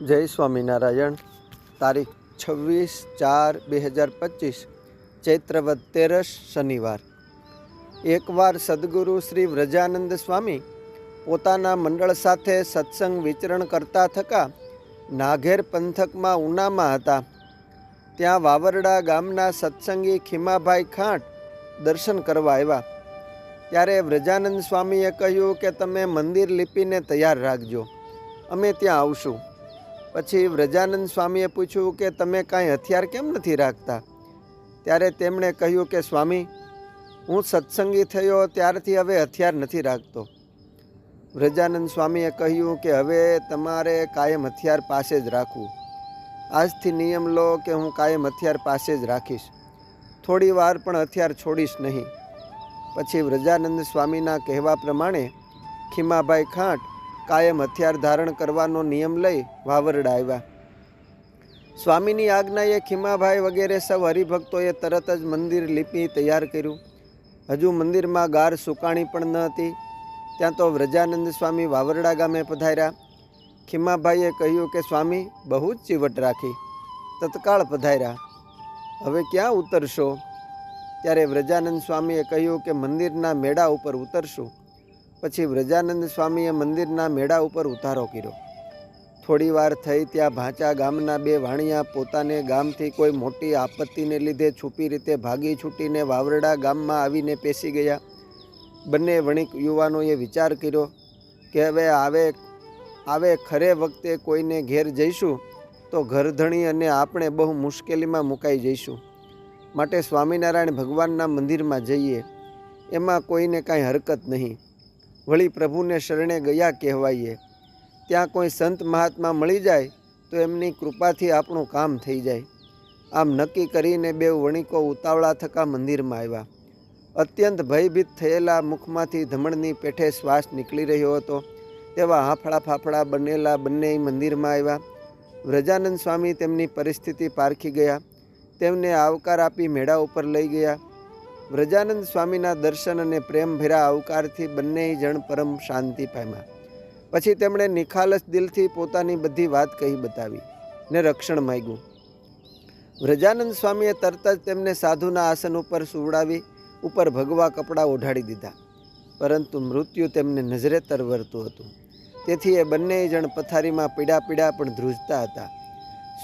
જય સ્વામિનારાયણ. તારીખ છવ્વીસ ચાર બે હજાર પચીસ, ચૈત્રવદ તેરસ શનિવાર. એકવાર સદગુરુ શ્રી વ્રજાનંદ સ્વામી પોતાના મંડળ સાથે સત્સંગ વિચરણ કરતા થકા નાઘેર પંથકમાં ઉનામાં હતા. ત્યાં વાવરડા ગામના સત્સંગી ખીમાભાઈ ખાંટ દર્શન કરવા આવ્યા. ત્યારે વ્રજાનંદ સ્વામીએ કહ્યું કે તમે મંદિર લિપિને તૈયાર રાખજો. અમે ત્યાં આવશું. પછી વ્રજાનંદ સ્વામીએ પૂછ્યું કે, તમે કાંઈ હથિયાર કેમ નથી રાખતા? ત્યારે તેમણે કહ્યું કે, સ્વામી, હું સત્સંગી થયો ત્યારથી હવે હથિયાર નથી રાખતો. વ્રજાનંદ સ્વામીએ કહ્યું કે, હવે તમારે કાયમ હથિયાર પાસે જ રાખવું. આજથી નિયમ લો કે હું કાયમ હથિયાર પાસે જ રાખીશ. થોડી વાર પણ હથિયાર છોડીશ નહીં. પછી વ્રજાનંદ સ્વામીના કહેવા પ્રમાણે ખીમાભાઈ ખાંટ કાયમ હથિયાર ધારણ કરવાનો નિયમ લઈ વાવરડા આવ્યા. સ્વામીની આજ્ઞાએ ખીમાભાઈ વગેરે સૌ હરિભક્તોએ તરત જ મંદિર લિપિ તૈયાર કર્યું. હજુ મંદિરમાં ગાર સુકાણી પણ ન હતી. ત્યાં તો વ્રજાનંદ સ્વામી વાવરડા ગામે પધાર્યા. ખીમાભાઈએ કહ્યું કે, સ્વામી, બહુ જ ચીવટ રાખી. તત્કાળ પધાર્યા. હવે ક્યાં ઉતરશો? ત્યારે વ્રજાનંદ સ્વામીએ કહ્યું કે, મંદિરના મેળા ઉપર ઉતરશું. પછી વ્રજાનંદ સ્વામીએ મંદિરના મેળા ઉપર ઉતારો કર્યો. થોડી વાર થઈ ત્યાં ભાંચા ગામના બે વાણિયા પોતાને ગામથી કોઈ મોટી આપત્તિને લીધે છુપી રીતે ભાગી છૂટીને વાવરડા ગામમાં આવીને પેસી ગયા. બંને વણિક યુવાનોએ વિચાર કર્યો કે હવે આવે આવે ખરે વખતે કોઈને ઘેર જઈશું તો ઘરધણી અને આપણે બહુ મુશ્કેલીમાં મુકાઈ જઈશું. માટે સ્વામિનારાયણ ભગવાનના મંદિરમાં જઈએ. એમાં કોઈને કાંઈ હરકત નહીં. વળી પ્રભુને શરણે ગયા કહેવાઈએ. ત્યાં કોઈ સંત મહાત્મા મળી જાય તો એમની કૃપાથી આપણું કામ થઈ જાય. આમ નક્કી કરીને બે વણિકો ઉતાવળા થકા મંદિરમાં આવ્યા. અત્યંત ભયભીત થયેલા મુખમાંથી ધમણની પેઠે શ્વાસ નીકળી રહ્યો હતો. તેવા હાફળા ફાફડા બનેલા બંને મંદિરમાં આવ્યા. વ્રજાનંદ સ્વામી તેમની પરિસ્થિતિ પારખી ગયા. તેમને આવકાર આપી મેળા ઉપર લઈ ગયા. વ્રજાનંદ સ્વામીના દર્શન અને પ્રેમભેરા આવકારથી બંને જણ પરમ શાંતિ પામ્યા. પછી તેમણે નિખાલસ દિલથી પોતાની બધી વાત કહી બતાવી ને રક્ષણ માગ્યું. વ્રજાનંદ સ્વામીએ તરત જ તેમને સાધુના આસન ઉપર સુવડાવી ઉપર ભગવા કપડાં ઓઢાડી દીધા. પરંતુ મૃત્યુ તેમને નજરે તરવરતું હતું. તેથી એ બંને જણ પથારીમાં પીડા પીડા પણ ધ્રુજતા હતા.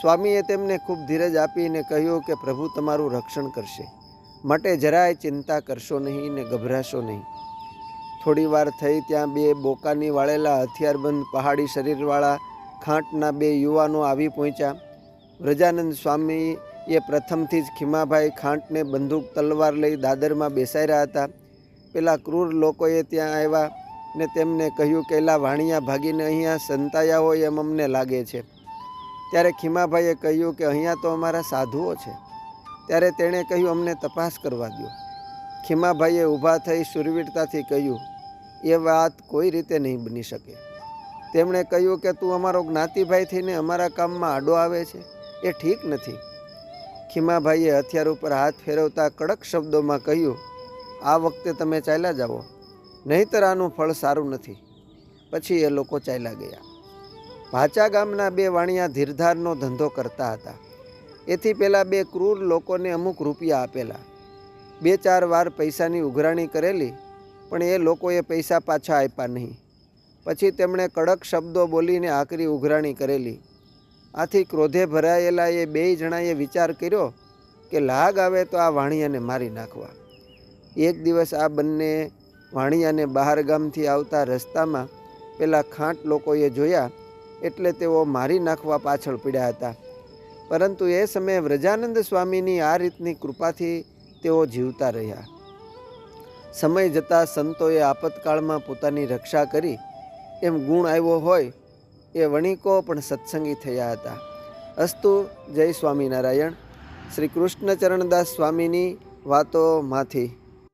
સ્વામીએ તેમને ખૂબ ધીરજ આપીને કહ્યું કે પ્રભુ તમારું રક્ષણ કરશે. માટે જરાય ચિંતા કરશો નહીં ને ગભરાશો નહીં. થોડી વાર થઈ ત્યાં બે બોકાની વાળેલા હથિયારબંધ પહાડી શરીરવાળા ખાંટના બે યુવાનો આવી પહોંચ્યા. વ્રજાનંદ સ્વામી એ પ્રથમથી જ ખીમાભાઈ ખાંટને બંદૂક, તલવાર લઈ દાદરમાં બેસાઈ રહ્યા હતા. પેલા ક્રૂર લોકોએ ત્યાં આવ્યા ને તેમને કહ્યું કે, એલા વાણિયા ભાગીને અહીંયા સંતાયા હોય એમ અમને લાગે છે. ત્યારે ખીમાભાઈએ કહ્યું કે, અહીંયા તો અમારા સાધુઓ છે. ત્યારે તેણે કહ્યું, અમને તપાસ કરવા દો ખીમાભાઈએ ઊભા થઈ સુરવીરતાથી કહ્યું, એ વાત કોઈ રીતે નહીં બની શકે. તેમણે કહ્યું કે તું અમારો જ્ઞાતિભાઈ થઈને અમારા કામમાં આડો આવે છે. એ ઠીક નથી. ખીમાભાઈએ હથિયાર ઉપર હાથ ફેરવતા કડક શબ્દોમાં કહ્યું, આ વખતે તમે ચાલ્યા જાઓ. નહીંતર આનું ફળ સારું નથી. પછી એ લોકો ચાલ્યા ગયા. ભાચા ગામના બે વાણિયા ધીરધારનો ધંધો કરતા હતા. એથી પહેલાં બે ક્રૂર લોકોને અમુક રૂપિયા આપેલા. બે ચાર વાર પૈસાની ઉઘરાણી કરેલી, પણ એ લોકોએ પૈસા પાછા આપ્યા નહીં. પછી તેમણે કડક શબ્દો બોલીને આકરી ઉઘરાણી કરેલી. આથી ક્રોધે ભરાયેલા એ બેય જણાએ વિચાર કર્યો કે લાગ આવે તો આ વાણિયાને મારી નાખવા. એક દિવસ આ બંને વાણિયાને બહાર ગામથી આવતા રસ્તામાં પેલા ખાંટ લોકોએ જોયા એટલે તેઓ મારી નાખવા પાછળ પીડ્યા હતા. પરંતુ એ સમયે વ્રજાનંદ સ્વામીની આ રીતની કૃપાથી તેઓ જીવતા રહ્યા. સમય જતાં સંતોએ આપતકાળમાં પોતાની રક્ષા કરી, એમ ગુણ આવ્યો હોય એ વણિકો પણ સત્સંગી થયા હતા. અસ્તુ, જય સ્વામિનારાયણ. શ્રી કૃષ્ણચરણદાસ સ્વામીની વાતોમાંથી